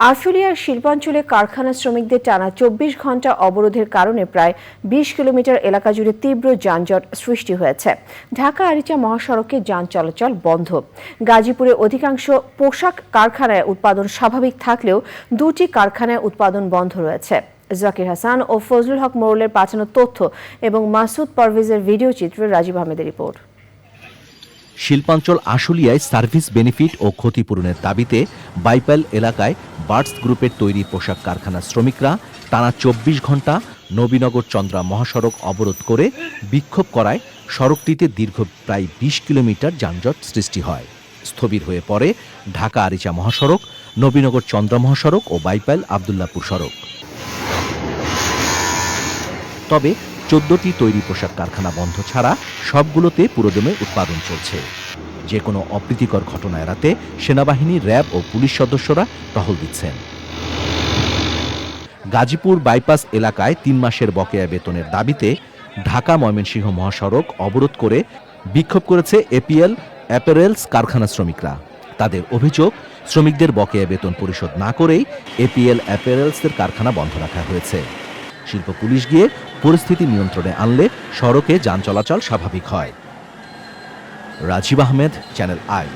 আশুলিয়ার শিল্পাঞ্চলে কারখানা শ্রমিকদের টানা চব্বিশ ঘণ্টা অবরোধের কারণে প্রায় বিশ কিলোমিটার এলাকা জুড়ে তীব্র যানজট সৃষ্টি হয়েছে। ঢাকা আরিচা মহাসড়কে যান চলাচল বন্ধ। গাজীপুরে অধিকাংশ পোশাক কারখানায় উৎপাদন স্বাভাবিক থাকলেও দুটি কারখানায় উৎপাদন বন্ধ রয়েছে। জাকির হাসান ও ফজলুল হক মোরলের পাঠানো তথ্য এবং মাসুদ পারভেজের ভিডিও চিত্রে রাজীব আহমেদের রিপোর্ট। শিল্পাঞ্চল আশুলিয়ায় সার্ভিস বেনিফিট ও ক্ষতিপূরণের দাবিতে বাইপাল এলাকায় বার্ডস গ্রুপের তৈরি পোশাক কারখানার শ্রমিকরা টানা চব্বিশ ঘণ্টা নবীনগর চন্দ্রা মহাসড়ক অবরোধ করে বিক্ষোভ করায় সড়কটিতে দীর্ঘ প্রায় বিশ কিলোমিটার যানজট সৃষ্টি হয়। স্থবির হয়ে পড়ে ঢাকা আরিচা মহাসড়ক, নবীনগর চন্দ্রা মহাসড়ক ও বাইপাল আবদুল্লাপুর সড়ক। তবে চোদ্দটি তৈরি পোশাক কারখানা বন্ধ ছাড়া সবগুলোতে পুরোদমে উৎপাদন চলছে। যে কোনো অপ্রীতিকর ঘটনা এড়াতে সেনাবাহিনী, র্যাব ও পুলিশ সদস্যরা টহল দিচ্ছেন। গাজীপুর বাইপাস এলাকায় তিন মাসের বকেয়া বেতনের দাবিতে ঢাকা ময়মনসিংহ মহাসড়ক অবরোধ করে বিক্ষোভ করেছে এপিএল অ্যাপারেলস কারখানা শ্রমিকরা। তাদের অভিযোগ, শ্রমিকদের বকেয়া বেতন পরিশোধ না করেই এপিএল অ্যাপারেলসের কারখানা বন্ধ রাখা হয়েছে। শিল্প পুলিশ গিয়ে পরিস্থিতি নিয়ন্ত্রণে আনলে সড়কে যান চলাচল স্বাভাবিক হয়। Rajib Ahmed channel I